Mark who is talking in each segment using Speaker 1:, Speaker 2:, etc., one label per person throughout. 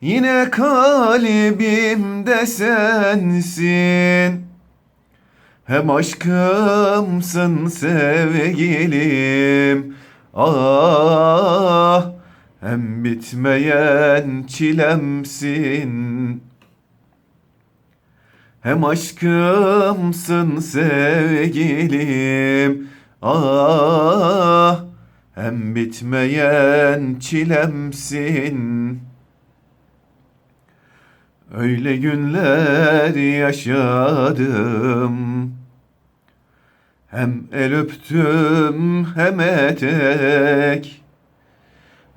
Speaker 1: Yine kalbimde sensin. Hem aşkımsın sevgilim. Ah hem bitmeyen çilemsin. Hem aşkımsın sevgilim. Ah hem bitmeyen çilemsin Öyle günler yaşadım. Hem el öptüm hem etek.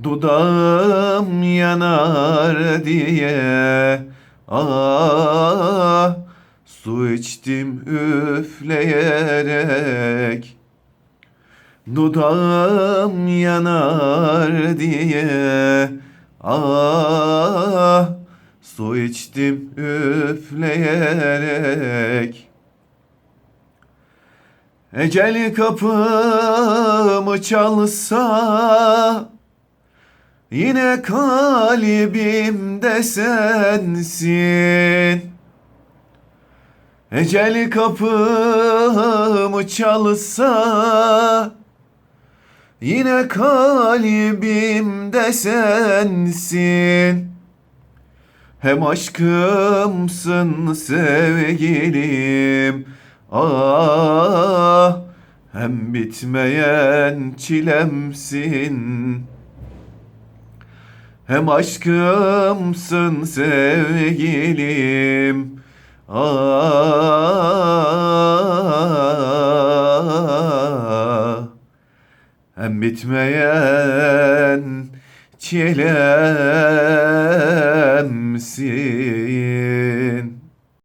Speaker 1: Dudağım yanar diye. Ah su içtim üfleyerek. Dudağım yanar diye. Ah su içtim üfleyerek. Ecel kapımı çalsa Yine kalbimde sensin. Ecel kapımı çalsa Yine kalbimde sensin Hem aşkımsın sevgilim Ah hem bitmeyen çilemsin. Hem aşkımsın sevgilim Ah hem bitmeyen çilemsin